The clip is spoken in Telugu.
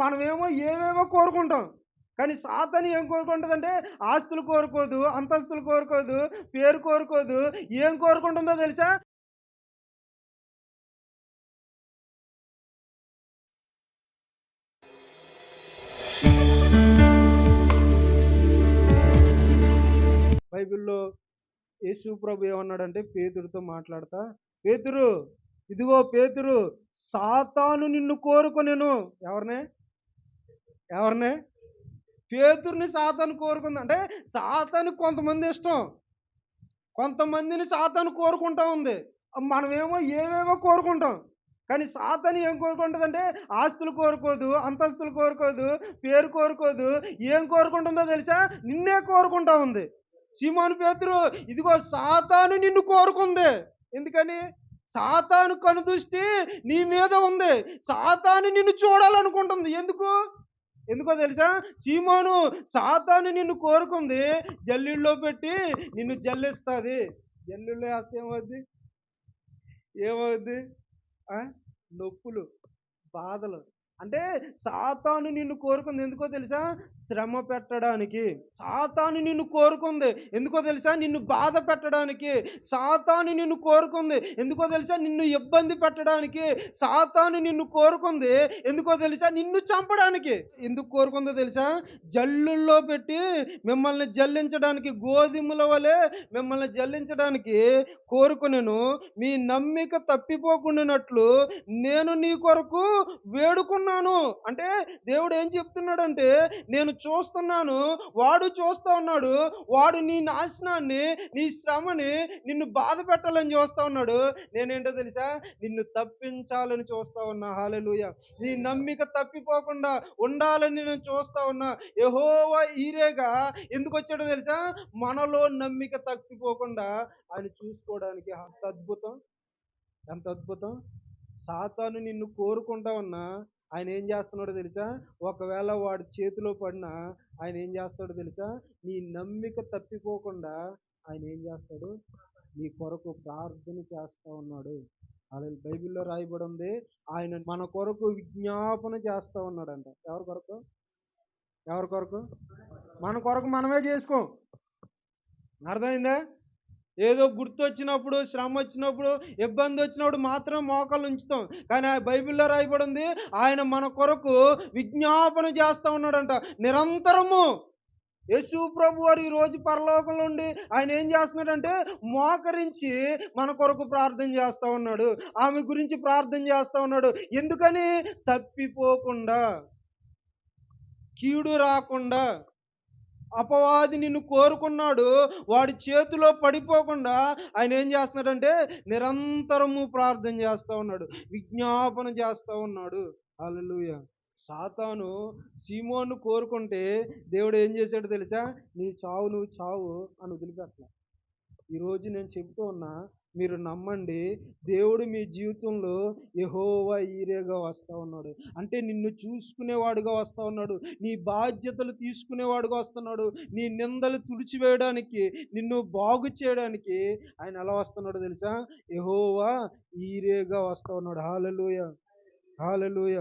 మనమేమో ఏమేమో కోరుకుంటాం. కానీ సాతని ఏం కోరుకుంటుందంటే ఆస్తులు కోరుకోదు అంతస్తులు కోరుకోదు పేరు కోరుకోదు. ఏం కోరుకుంటుందో తెలుసా? బైబిల్లో యేసు ప్రభు ఏమన్నాడంటే పేతుడితో మాట్లాడతా. పేతురు ఇదిగో పేతురు సాతాను నిన్ను కోరుకునేను. ఎవరినే? ఎవరినే? పేతుర్ని సాతాను కోరుకుంది? అంటే సాతాను కొంతమంది ఇష్టం. కొంతమందిని సాతాను కోరుకుంటా ఉంది. మనమేమో ఏమేమో కోరుకుంటాం. కానీ సాతాను ఏం కోరుకుంటుందంటే ఆస్తులు కోరుకోదు అంతస్తులు కోరుకోదు పేరు కోరుకోదు. ఏం కోరుకుంటుందో తెలుసా? నిన్నే కోరుకుంటా ఉంది. సీమాను పేతురు ఇదిగో సాతాను నిన్ను కోరుకుంది. ఎందుకని? సాతాను కనుదృష్టి నీ మీద ఉంది. సాతాను నిన్ను చూడాలనుకుంటుంది. ఎందుకు? ఎందుకో తెలుసా? సీమోను సాతాను నిన్ను కోరుకుంది. జల్లిళ్ళలో పెట్టి నిన్ను జల్లిస్తుంది. జల్లిళ్ళలో వేస్తే ఏమవుద్ది? ఏమవుద్ది? నొప్పులు బాధలు. అంటే సాతాను నిన్ను కోరుకుంది. ఎందుకో తెలుసా? శ్రమ పెట్టడానికి. సాతాను నిన్ను కోరుకుంది. ఎందుకో తెలుసా? నిన్ను బాధ పెట్టడానికి. సాతాను నిన్ను కోరుకుంది. ఎందుకో తెలుసా? నిన్ను ఇబ్బంది పెట్టడానికి. సాతాను నిన్ను కోరుకుంది. ఎందుకో తెలుసా? నిన్ను చంపడానికి. ఎందుకు కోరుకుందో తెలుసా? జల్లుల్లో పెట్టి మిమ్మల్ని జల్లించడానికి గోధుమల వలె మిమ్మల్ని జల్లించడానికి కోరుకునేను. మీ నమ్మిక తప్పిపోకుండానట్లు నేను నీ కొరకు వేడుకున్నాను అంటే దేవుడు ఏం చెప్తున్నాడంటే నేను చూస్తున్నాను వాడు చూస్తా ఉన్నాడు వాడు నీ నాశనాన్ని నీ శ్రమని నిన్ను బాధ పెట్టాలని చూస్తా ఉన్నాడు. నేనేంటో తెలుసా? నిన్ను తప్పించాలని చూస్తా ఉన్నా. హాలెలుయ నీ నమ్మిక తప్పిపోకుండా ఉండాలని నేను చూస్తా ఉన్నా. యహోవా ఈరేగా ఎందుకు వచ్చాడో తెలుసా? మనలో నమ్మిక తప్పిపోకుండా ఆయన చూసుకోవడానికి అంత అద్భుతం. ఎంత అద్భుతం. సాతాను నిన్ను కోరుకుంటా ఉన్నా ఆయన ఏం చేస్తున్నాడో తెలుసా? ఒకవేళ వాడు చేతిలో పడినా ఆయన ఏం చేస్తాడో తెలుసా? నీ నమ్మిక తప్పిపోకుండా ఆయన ఏం చేస్తాడు? నీ కొరకు ప్రార్థన చేస్తూ ఉన్నాడు. అలా బైబిల్లో రాయబడి ఉంది ఆయన మన కొరకు విజ్ఞాపన చేస్తూ ఉన్నాడంట. ఎవరి కొరకు? ఎవరి కొరకు? మన కొరకు మనమే చేసుకోం. అర్థమైందా? ఏదో గుర్తొచ్చినప్పుడు శ్రమ వచ్చినప్పుడు ఇబ్బంది వచ్చినప్పుడు మాత్రం మోకాలు ఉంచుతాం. కానీ ఆ బైబిల్లో రాయబడి ఉంది ఆయన మన కొరకు విజ్ఞాపన చేస్తూ ఉన్నాడంట. నిరంతరము యేసు ప్రభు వారు ఈరోజు రోజు పరలోకంలో ఉండి ఆయన ఏం చేస్తున్నాడంటే మోకరించి మన కొరకు ప్రార్థన చేస్తూ ఉన్నాడు. ఆమె గురించి ప్రార్థన చేస్తూ ఉన్నాడు. ఎందుకని? తప్పిపోకుండా కీడు రాకుండా అపవాది నిన్ను కోరుకున్నాడు. వాడి చేతిలో పడిపోకుండా ఆయన ఏం చేస్తున్నాడంటే నిరంతరము ప్రార్థన చేస్తూ ఉన్నాడు. విజ్ఞాపన చేస్తూ ఉన్నాడు. అలలుయ సాతాను సీమోను కోరుకుంటే దేవుడు ఏం చేశాడు తెలుసా? నీ చావు నువ్వు చావు అని వదిలిపెట్టలే ఈరోజు నేను చెబుతూ ఉన్నా మీరు నమ్మండి దేవుడు మీ జీవితంలో యహోవా ఈరేగా వస్తూ ఉన్నాడు. అంటే నిన్ను చూసుకునేవాడుగా వస్తూ ఉన్నాడు. నీ బాధ్యతలు తీసుకునేవాడుగా వస్తున్నాడు నీ నిందలు తుడిచివేయడానికి నిన్ను బాగు చేయడానికి ఆయన ఎలా వస్తున్నాడు తెలుసా? యహోవా ఈరేగా వస్తూ ఉన్నాడు. హాలలుయ. హాలలుయ.